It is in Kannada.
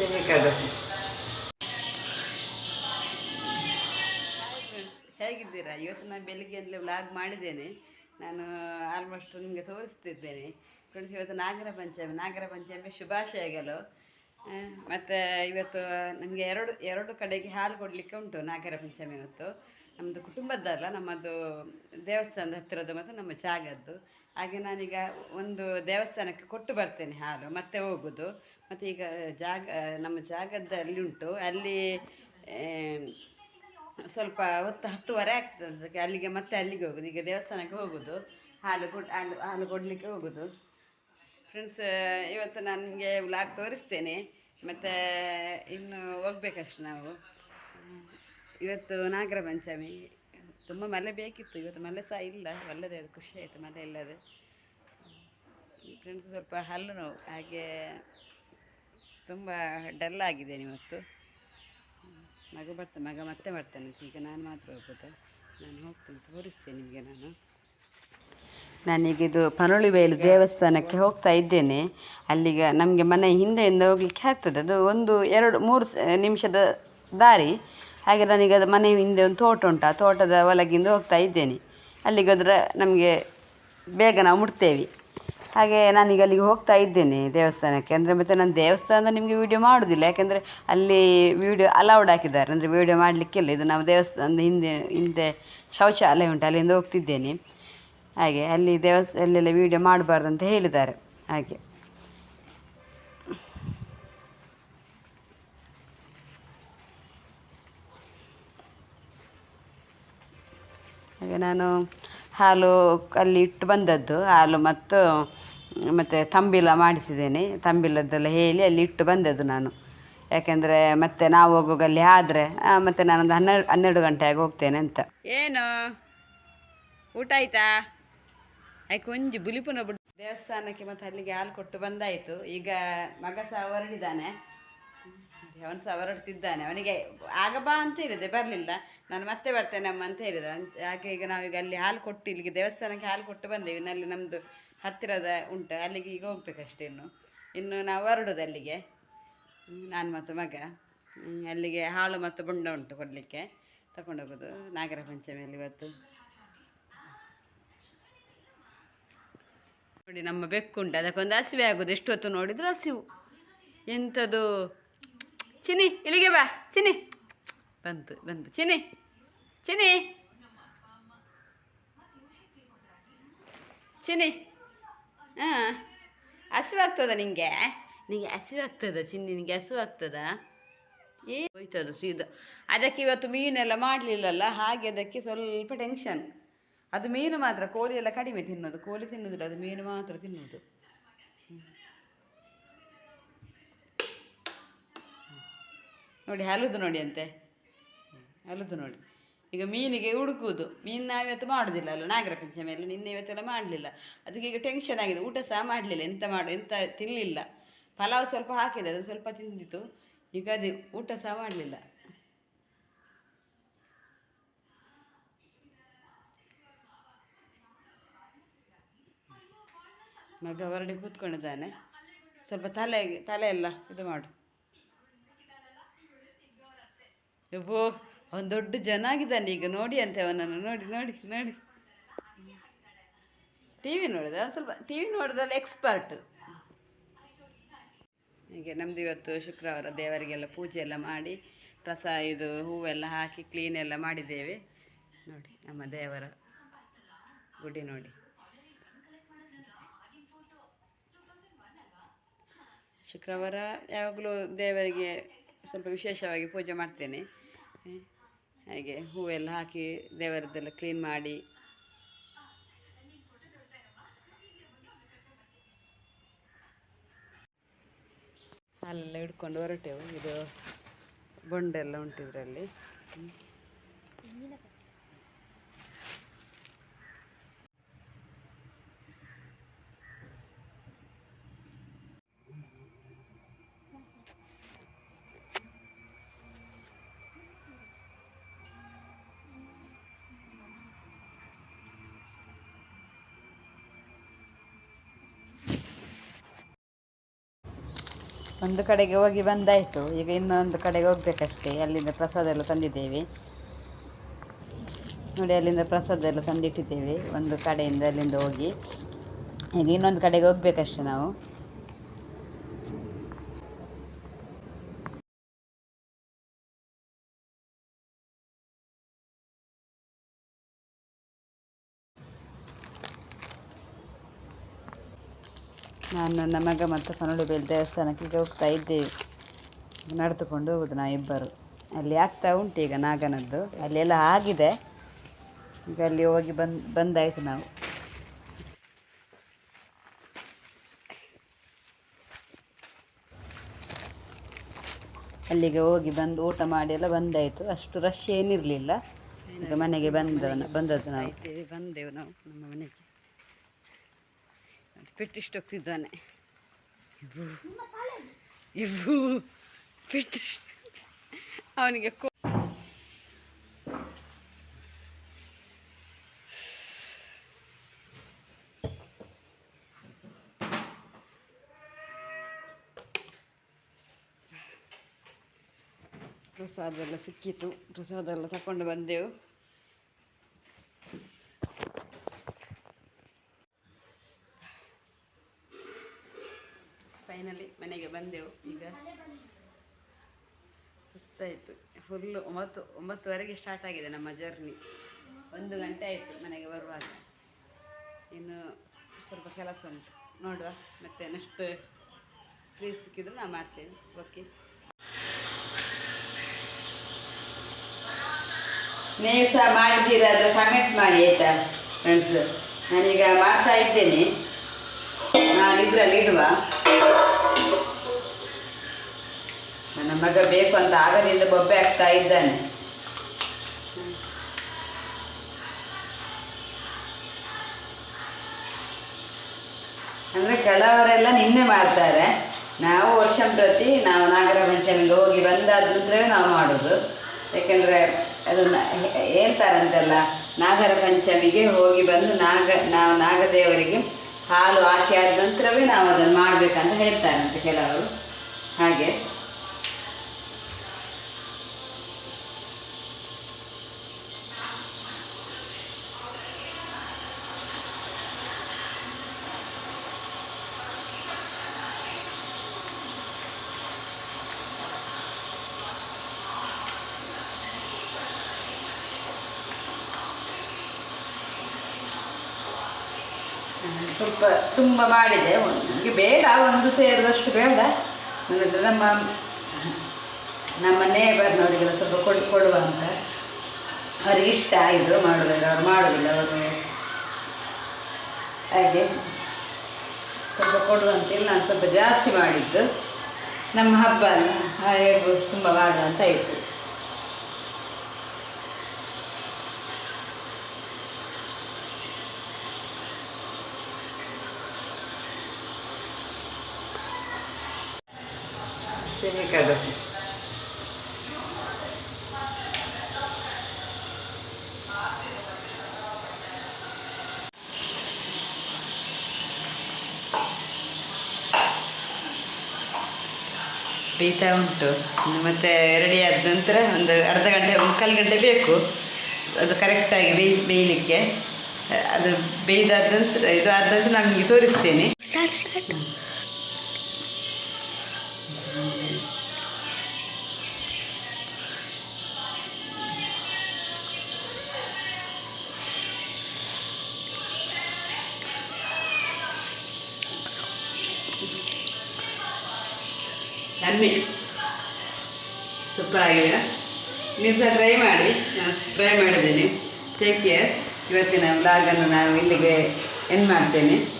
ಫ್ರೆಂಡ್ಸ್ ಹೇಗಿದ್ದೀರಾ? ಇವತ್ತು ನಾನು ಬೆಳಿಗ್ಗೆಯಿಂದಲೇ ವ್ಲಾಗ್ ಮಾಡಿದ್ದೇನೆ. ನಾನು ಆಲ್ಮೋಸ್ಟ್ ನಿಮಗೆ ತೋರಿಸ್ತಿದ್ದೇನೆ. ಫ್ರೆಂಡ್ಸ್ ಇವತ್ತು ನಾಗರ ಪಂಚಮಿ ನಾಗರ ಪಂಚಮಿ ಶುಭಾಶಯಗಳು ಮತ್ತು ಇವತ್ತು ನಮಗೆ ಎರಡು ಎರಡು ಕಡೆಗೆ ಹಾಲು ಕೊಡಲಿಕ್ಕೆ ಉಂಟು ನಾಗರ ಪಂಚಮಿ ಇವತ್ತು ನಮ್ಮದು ಕುಟುಂಬದ್ದಲ್ಲ, ನಮ್ಮದು ದೇವಸ್ಥಾನದ ಹತ್ತಿರದ್ದು ಮತ್ತು ನಮ್ಮ ಜಾಗದ್ದು. ಹಾಗೆ ನಾನೀಗ ಒಂದು ದೇವಸ್ಥಾನಕ್ಕೆ ಕೊಟ್ಟು ಬರ್ತೇನೆ ಹಾಲು, ಮತ್ತೆ ಹೋಗುದು. ಮತ್ತು ಈಗ ಜಾಗ, ನಮ್ಮ ಜಾಗದಲ್ಲಿ ಉಂಟು. ಅಲ್ಲಿ ಸ್ವಲ್ಪ ಹೊತ್ತು ಹತ್ತುವರೆ ಆಗ್ತದೆ ಅದಕ್ಕೆ ಅಲ್ಲಿಗೆ ಮತ್ತೆ ಅಲ್ಲಿಗೆ ಹೋಗೋದು. ಈಗ ದೇವಸ್ಥಾನಕ್ಕೆ ಹೋಗುದು. ಹಾಲು ಕೊಡ್, ಹಾಲು ಹಾಲು ಕೊಡಲಿಕ್ಕೆ ಹೋಗುದು. ಫ್ರೆಂಡ್ಸ್ ಇವತ್ತು ನನಗೆ ನಿಮಗೆ ವ್ಲಾಗ್ ತೋರಿಸ್ತೇನೆ. ಮತ್ತು ಇನ್ನು ಹೋಗ್ಬೇಕಷ್ಟು ನಾವು. ಇವತ್ತು ನಾಗರ ಪಂಚಮಿ ತುಂಬ ಮಳೆ ಬೇಕಿತ್ತು, ಇವತ್ತು ಮಳೆ ಸಹ ಇಲ್ಲ, ಒಳ್ಳೆದೇ ಅದು, ಖುಷಿ ಆಯಿತು, ಮಳೆ ಇಲ್ಲದೆ. ಫ್ರೆಂಡ್ಸ್ ಸ್ವಲ್ಪ ಹಲ್ಲು ನೋವು, ಹಾಗೆ ತುಂಬ ಡಲ್ ಆಗಿದೆ ಇವತ್ತು. ಮಗ ಬರ್ತಾನೆ ಮಗ ಮತ್ತೆ ಬರ್ತಾನೆ ಈಗ ನಾನು ಮಾತ್ರ ಹೋಗೋದು ನಾನು ಹೋಗ್ತೇನೆ, ತೋರಿಸ್ತೇನೆ ನಿಮಗೆ ನಾನು. ನಾನೀಗ ಇದು ಪನೊಳಿ ಬಯಲು ದೇವಸ್ಥಾನಕ್ಕೆ ಹೋಗ್ತಾ ಇದ್ದೇನೆ. ಅಲ್ಲಿಗೆ ನಮಗೆ ಮನೆ ಹಿಂದೆಯಿಂದ ಹೋಗ್ಲಿಕ್ಕೆ ಆಗ್ತದೆ. ಅದು ಒಂದು ಎರಡು, ಮೂರು ನಿಮಿಷದ ದಾರಿ. ಹಾಗೆ ನನಗೆ ಅದು ಮನೆ ಹಿಂದೆ ಒಂದು ತೋಟ ಉಂಟು. ಆ ತೋಟದ ಒಳಗಿಂದ ಹೋಗ್ತಾ ಇದ್ದೇನೆ. ಅಲ್ಲಿಗೆ ನಮಗೆ ಬೇಗ ನಾವು ಮುಟ್ತೇವೆ. ಹಾಗೆ ನಾನೀಗ ಅಲ್ಲಿಗೆ ಹೋಗ್ತಾ ಇದ್ದೇನೆ ದೇವಸ್ಥಾನಕ್ಕೆ. ಅಂದರೆ ಮತ್ತು ನಾನು ದೇವಸ್ಥಾನದ ನಿಮಗೆ ವೀಡಿಯೋ ಮಾಡೋದಿಲ್ಲ. ಯಾಕೆಂದರೆ ಅಲ್ಲಿ ವೀಡಿಯೋ ಅಲೌಡ್ ಹಾಕಿದ್ದಾರೆ. ಅಂದರೆ ವೀಡಿಯೋ ಮಾಡಲಿಕ್ಕಿಲ್ಲ. ಇದು ನಾವು ದೇವಸ್ಥಾನದ ಹಿಂದೆ ಹಿಂದೆ ಶೌಚಾಲಯ ಉಂಟು. ಅಲ್ಲಿಂದ ಹೋಗ್ತಿದ್ದೇನೆ. ಹಾಗೆ ಅಲ್ಲಿ ದೇವಸ್, ಅಲ್ಲೆಲ್ಲ ವೀಡಿಯೋ ಮಾಡಬಾರ್ದು ಅಂತ ಹೇಳಿದ್ದಾರೆ. ಹಾಗೆ. ಹಾಗೆ ನಾನು ಹಾಲು ಅಲ್ಲಿ ಇಟ್ಟು ಬಂದದ್ದು, ಹಾಲು ಮತ್ತು ಮತ್ತು ತಂಬಿಲ ಮಾಡಿಸಿದ್ದೇನೆ. ತಂಬಿಲದ್ದೆಲ್ಲ ಹೇಳಿ ಅಲ್ಲಿ ಇಟ್ಟು ಬಂದದ್ದು ನಾನು. ಯಾಕೆಂದರೆ ಮತ್ತೆ ನಾವು ಹೋಗುವಾಗ ಅಲ್ಲಿ ಆದರೆ ಮತ್ತು ನಾನೊಂದು ಹನ್ನೆರಡು ಹನ್ನೆರಡು ಗಂಟೆಯಾಗಿ ಹೋಗ್ತೇನೆ ಅಂತ. ಏನು? ಊಟ ಆಯ್ತಾ? ಆಯ್ಕೆ ಒಂಜಿ ಬುಲಿಪುನ ಬಿಡು. ದೇವಸ್ಥಾನಕ್ಕೆ ಮತ್ತು ಅಲ್ಲಿಗೆ ಹಾಲು ಕೊಟ್ಟು ಬಂದಾಯಿತು. ಈಗ ಮಗ ಸಹ ಹೊರಡಿದ್ದಾನೆ. ಅವನು ಸಹ ಹೊರಡ್ತಿದ್ದಾನೆ. ಅವನಿಗೆ ಆಗ ಬಾ ಅಂತ ಹೇಳಿದೆ, ಬರಲಿಲ್ಲ. ನಾನು ಮತ್ತೆ ಬರ್ತೇನೆ ಅಮ್ಮ ಅಂತ ಹೇಳಿದ. ಯಾಕೆ ಈಗ ನಾವೀಗ ಅಲ್ಲಿ ಹಾಲು ಕೊಟ್ಟು, ಇಲ್ಲಿಗೆ ದೇವಸ್ಥಾನಕ್ಕೆ ಹಾಲು ಕೊಟ್ಟು ಬಂದೇವೆ. ಇನ್ನಲ್ಲಿ ನಮ್ಮದು ಹತ್ತಿರದ ಉಂಟು, ಅಲ್ಲಿಗೆ ಈಗ ಹೋಗ್ಬೇಕಷ್ಟೇ ಇನ್ನು. ಇನ್ನು ನಾವು ಹೊರಡೋದು ಅಲ್ಲಿಗೆ. ನಾನು ಮತ್ತು ಮಗ ಅಲ್ಲಿಗೆ ಹಾಲು ಮತ್ತು ಬುಂಡ ಉಂಟು ಕೊಡಲಿಕ್ಕೆ. ತಗೊಂಡೋಗೋದು ನಾಗರ ಪಂಚಮಿಯಲ್ಲಿ ಇವತ್ತು. ನೋಡಿ ನಮ್ಮ ಬೆಕ್ಕುಂಟು ಅದಕ್ಕೊಂದು ಹಸಿವೆ ಆಗೋದು. ಎಷ್ಟೊತ್ತು ನೋಡಿದ್ರು ಹಸಿವು. ಎಂಥದ್ದು ಚಿನಿ ಇಲ್ಲಿಗೆ ಬಾ. ಚಿನಿ ಬಂತು ಬಂತು. ಚಿನಿ ಚಿನಿ ಚಿನಿ ಹಾಂ. ಹಸಿವಾಗ್ತದ ನಿಂಗೆ? ನಿಂಗೆ ಹಸಿವಾಗ್ತದ ಚಿನ್ನಿ ನಿನಗೆ ಹಸಿವಾಗ್ತದ? ಏ ಹೋಯ್ತದ ಸೀದಾ. ಅದಕ್ಕೆ ಇವತ್ತು ಮೀನೆಲ್ಲ ಮಾಡಲಿಲ್ಲಲ್ಲ ಹಾಗೆ ಅದಕ್ಕೆ ಸ್ವಲ್ಪ ಟೆನ್ಷನ್ ಅದು ಮೀನು ಮಾತ್ರ ಕೋಳಿ ಎಲ್ಲ ಕಡಿಮೆ ತಿನ್ನೋದು. ಕೋಳಿ ತಿನ್ನೋದಿಲ್ಲ ಅದು ಮೀನು ಮಾತ್ರ ತಿನ್ನೋದು ನೋಡಿ ಹಲುದು ನೋಡಿ ಅಂತೆ. ಹಲುದು ನೋಡಿ. ಈಗ ಮೀನಿಗೆ ಹುಡುಕುವುದು. ಮೀನು ನಾವಿವತ್ತು ಮಾಡೋದಿಲ್ಲ ಅಲ್ಲ ನಾಗರ ಪಂಚಮಿಯಲ್ಲಿ ನಿನ್ನೆ ಇವತ್ತೆಲ್ಲ ಮಾಡಲಿಲ್ಲ. ಅದಕ್ಕೆ ಈಗ ಟೆನ್ಷನ್ ಆಗಿದೆ. ಊಟ ಸಹ ಮಾಡಲಿಲ್ಲ. ಎಂತ ಮಾಡು, ಎಂತ ತಿನ್ನಲಿಲ್ಲ ಪಲಾವ್ ಸ್ವಲ್ಪ ಹಾಕಿದೆ, ಅದು ಸ್ವಲ್ಪ ತಿಂದಿತ್ತು. ಈಗ ಅದೇ, ಊಟ ಸಹ ಮಾಡಲಿಲ್ಲ. ಮಗ ಹೊರಡಿ ಕೂತ್ಕೊಂಡಿದ್ದಾನೆ. ಸ್ವಲ್ಪ ತಲೆಗೆ ತಲೆ ಎಲ್ಲ ಇದು ಮಾಡು. ಯಬ್ಬೋ ಅವನು ದೊಡ್ಡ ಜನ ಆಗಿದ್ದಾನೆ ಈಗ. ನೋಡಿ ಅಂತೆ ಅವನನ್ನು. ನೋಡಿ ನೋಡಿ ನೋಡಿ. ಟಿ ವಿ ನೋಡಿದ ಸ್ವಲ್ಪ ಟಿ ವಿ ನೋಡಿದ್ರಲ್ಲಿ ಎಕ್ಸ್ಪರ್ಟ್. ಹೀಗೆ ನಮ್ದು ಇವತ್ತು ಶುಕ್ರವಾರ ದೇವರಿಗೆಲ್ಲ ಪೂಜೆ ಎಲ್ಲ ಮಾಡಿ, ಪ್ರಸ, ಇದು ಹೂವೆಲ್ಲ ಹಾಕಿ ಕ್ಲೀನ್ ಎಲ್ಲ ಮಾಡಿದ್ದೇವೆ. ನೋಡಿ, ನಮ್ಮ ದೇವರ ಗುಡಿ ನೋಡಿ. ಶುಕ್ರವಾರ ಯಾವಾಗಲೂ ದೇವರಿಗೆ ಸ್ವಲ್ಪ ವಿಶೇಷವಾಗಿ ಪೂಜೆ ಮಾಡ್ತೇನೆ. ಹಾಗೆ ಹೂವೆಲ್ಲ ಹಾಕಿ ದೇವರದ್ದೆಲ್ಲ ಕ್ಲೀನ್ ಮಾಡಿ. ಹಾಲೆಲ್ಲ ಹಿಡ್ಕೊಂಡು ಹೊರಟೆವು. ಇದು ಬೊಂಡೆಲ್ಲ ಉಂಟು ಇದರಲ್ಲಿ. ಒಂದು ಕಡೆಗೆ ಹೋಗಿ ಬಂದಾಯಿತು. ಈಗ ಇನ್ನೊಂದು ಕಡೆಗೆ ಹೋಗ್ಬೇಕಷ್ಟೇ. ಅಲ್ಲಿಂದ ಪ್ರಸಾದ ಎಲ್ಲ ತಂದಿದ್ದೇವೆ. ನೋಡಿ, ಅಲ್ಲಿಂದ ಪ್ರಸಾದ ಎಲ್ಲ ತಂದಿಟ್ಟಿದ್ದೇವೆ. ಒಂದು ಕಡೆಯಿಂದ ಅಲ್ಲಿಂದ ಹೋಗಿ. ಈಗ ಇನ್ನೊಂದು ಕಡೆಗೆ ಹೋಗ್ಬೇಕಷ್ಟೇ ನಾವು. ನಾನು ನನ್ನ ಮಗ ಮತ್ತು ಕನ್ನಡಬೇಲ್ ದೇವಸ್ಥಾನಕ್ಕೆ ಈಗ ಹೋಗ್ತಾ ಇದ್ದೇವೆ. ನಡೆದುಕೊಂಡು ಹೋಗುದು ನಾ ಇಬ್ಬರು. ಅಲ್ಲಿ ಆಗ್ತಾ ಉಂಟು ಈಗ ನಾಗನದ್ದು. ಅಲ್ಲೆಲ್ಲ ಆಗಿದೆ. ಈಗ ಅಲ್ಲಿ ಹೋಗಿ ಬಂದು, ಬಂದಾಯಿತು ನಾವು. ಅಲ್ಲಿಗೆ ಹೋಗಿ ಬಂದು, ಊಟ ಮಾಡಿ ಎಲ್ಲ ಬಂದಾಯಿತು. ಅಷ್ಟು ರಶ್ ಏನಿರಲಿಲ್ಲ. ಈಗ ಮನೆಗೆ ಬಂದವನ, ಬಂದದ್ದು ನಾವು. ಬಂದೆವು ನಾವು ನಮ್ಮ ಮನೆಗೆ. ಪೆಟ್ಟಿಷ್ಟು ಹೋಗ್ತಿದ್ದಾನೆ ಇಬ್ಬು ಪೆಟ್ಟಿಷ್ಟು ಅವನಿಗೆ ಕೋ ಪ್ರಸಾದ ಎಲ್ಲ ಸಿಕ್ಕಿತು ಪ್ರಸಾದ ಎಲ್ಲ ತಗೊಂಡು ಬಂದೆವು ಫೈನಲಿ ಮನೆಗೆ ಬಂದೆವು. ಈಗ ಸುಸ್ತಾಯಿತು. ಫುಲ್ಲು ಒಂಬತ್ತು, ಒಂಬತ್ತುವರೆಗೆ ಸ್ಟಾರ್ಟ್ ಆಗಿದೆ ನಮ್ಮ ಜರ್ನಿ ಒಂದು ಗಂಟೆ ಆಯಿತು ಮನೆಗೆ ಬರುವಾಗ. ಇನ್ನು ಸ್ವಲ್ಪ ಕೆಲಸ ಉಂಟು. ನೋಡುವ. ಮತ್ತೆ ನೆಕ್ಸ್ಟ್ ಫ್ರೀ ಸಿಕ್ಕಿದ್ರು ನಾವು ಮಾಡ್ತೇನೆ. ಓಕೆ ನೀವು ಸಹ ಮಾಡಿದ್ದೀರ ಅದರ ಕಮೆಂಟ್ ಮಾಡಿ, ಆಯ್ತಾ ಫ್ರೆಂಡ್ಸ್ ನಾನೀಗ ಮಾಡ್ತಾ ಇದ್ದೇನೆ. ನಾನು ಇದರಲ್ಲಿ ಇಡುವ. ನನ್ನ ಮಗ ಬೇಕು ಅಂತ ಆಗದಿಂದ ಬೊಬ್ಬೆ ಆಗ್ತಾ ಇದ್ದಾನೆ. ಅಂದರೆ ಕೆಲವರೆಲ್ಲ ನಿನ್ನೆ ಮಾಡ್ತಾರೆ. ನಾವು ವರ್ಷ ಪ್ರತಿ ನಾವು ನಾಗರ ಪಂಚಮಿಗೆ ಹೋಗಿ ಬಂದಾದ ನಂತರವೇ ನಾವು ಮಾಡೋದು. ಯಾಕೆಂದರೆ ಅದನ್ನ ಹೇಳ್ತಾರಂತೆಲ್ಲ ನಾಗರ ಪಂಚಮಿಗೆ ಹೋಗಿ ಬಂದು ನಾಗ, ನಾವು ನಾಗದೇವರಿಗೆ ಹಾಲು ಹಾಕಿ ಆದ ನಂತರವೇ ನಾವು ಅದನ್ನು ಮಾಡಬೇಕಂತ ಹೇಳ್ತಾರಂತೆ ಕೆಲವರು. ಹಾಗೆ. ಸ್ವಲ್ಪ ತುಂಬ ಮಾಡಿದೆ. ನನಗೆ ಬೇಡ, ಒಂದು ಸೇರಿದಷ್ಟು ಬೇಡ. ನನ್ನ ನಮ್ಮ ನಮ್ಮ ನೇಬರ್ನವರಿಗೆಲ್ಲ ಸ್ವಲ್ಪ ಕೊಡು, ಕೊಡುವ ಅಂತ. ಅವ್ರಿಗೆ ಇಷ್ಟ ಇದು ಮಾಡೋದಿಲ್ಲ ಅವ್ರು ಮಾಡೋದಿಲ್ಲ, ಅವರು ಹಾಗೆ ಸ್ವಲ್ಪ ಕೊಡುವಂತೇಳಿ ನಾನು ಸ್ವಲ್ಪ ಜಾಸ್ತಿ ಮಾಡಿದ್ದು. ನಮ್ಮ ಹಬ್ಬ, ಹೇಗೂ ಹಾಗೆ ತುಂಬ ಮಾಡುವ ಅಂತ ಇತ್ತು ಕಡು ಬೇಯ್ತಾ ಉಂಟು. ಮತ್ತೆ ರೆಡಿ ಆದ ನಂತರ ಒಂದು ಅರ್ಧ ಗಂಟೆ ಮುಕ್ಕಾಲು ಗಂಟೆ ಬೇಕು. ಅದು ಕರೆಕ್ಟಾಗಿ ಬೇಯ್, ಬೇಯಲಿಕ್ಕೆ. ಅದು ಬೇಯ್ದಾದ ನಂತರ, ಇದು ಆದ ನಂತರ ನಾನು ನಿಮಗೆ ತೋರಿಸ್ತೇನೆ. ಯಮ್ಮಿ ಸೂಪರ್ ಆಗಿದೆ. ನೀವು ಸಹ ಟ್ರೈ ಮಾಡಿ. ನಾನು ಟ್ರೈ ಮಾಡಿದ್ದೀನಿ. ಟೇಕ್ ಕೇರ್ ಇವತ್ತಿನ ಬ್ಲಾಗನ್ನು ನಾವು ಇಲ್ಲಿಗೆ ಎಂಡ್ ಮಾಡ್ತೇನೆ.